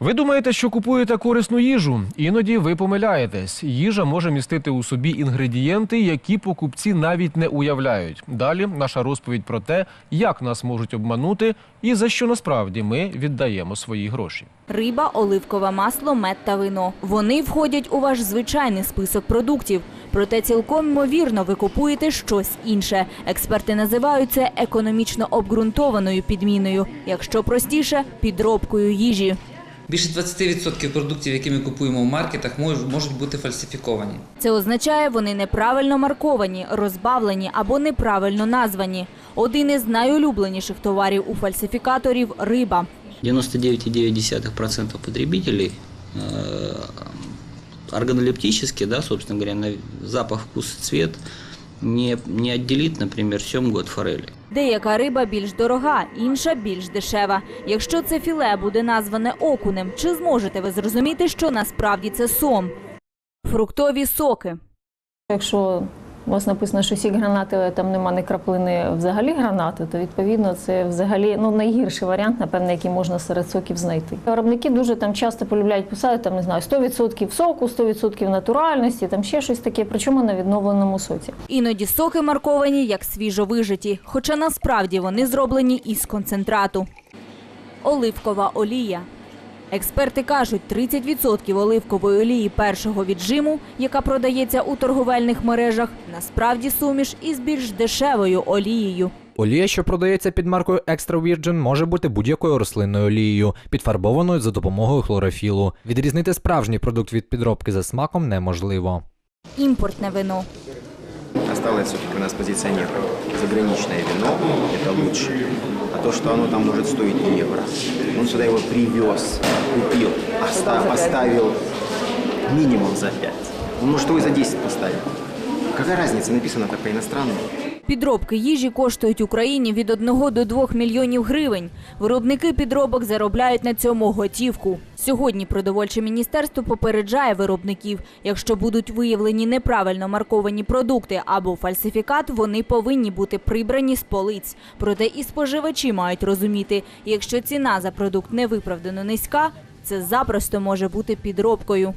Ви думаєте, що купуєте корисну їжу? Іноді ви помиляєтесь. Їжа може містити у собі інгредієнти, які покупці навіть не уявляють. Далі наша розповідь про те, як нас можуть обманути і за що насправді ми віддаємо свої гроші. Риба, оливкове масло, мед та вино. Вони входять у ваш звичайний список продуктів. Проте цілком ймовірно ви купуєте щось інше. Експерти називають це економічно обґрунтованою підміною, якщо простіше підробкою їжі. Більше 20% продуктів, які ми купуємо в маркетах, можуть бути фальсифіковані. Це означає, вони неправильно марковані, розбавлені або неправильно названі. Один із найулюбленіших товарів у фальсифікаторів риба. 99,9% потребителей э, да, собственно говоря, на запах, вкус цвет не, не отделит, наприклад, сьомгу від форелі. Деяка риба більш дорога, інша більш дешева. Якщо це філе буде назване окунем, чи зможете ви зрозуміти, що насправді це сом? Фруктові соки. Якщо у вас написано, що сік гранати, там нема ні краплини взагалі гранати, то відповідно це взагалі ну найгірший варіант, напевно, який можна серед соків знайти. Виробники дуже там часто полюбляють писати там не знаю 100% соку, 100% натуральності, там ще щось таке, причому на відновленому соці. Іноді соки марковані як свіжовижиті, хоча насправді вони зроблені із концентрату. Оливкова олія. Експерти кажуть, 30% оливкової олії першого віджиму, яка продається у торговельних мережах, насправді суміш із більш дешевою олією. Олія, що продається під маркою Extra Virgin, може бути будь-якою рослинною олією, підфарбованою за допомогою хлорофілу. Відрізнити справжній продукт від підробки за смаком неможливо. Імпортне вино. Осталось все-таки у нас позиционировать. Заграничное вино – это лучше. А то, что оно там может стоить евро, он сюда его привез, купил, оста- поставил минимум за 5. Он может его и за 10 поставить. Какая разница, написано-то по-иностранному. Підробки їжі коштують Україні від 1 до 2 мільйонів гривень. Виробники підробок заробляють на цьому готівку. Сьогодні продовольче міністерство попереджає виробників, якщо будуть виявлені неправильно марковані продукти або фальсифікат, вони повинні бути прибрані з полиць. Проте і споживачі мають розуміти, якщо ціна за продукт невиправдано низька, це запросто може бути підробкою.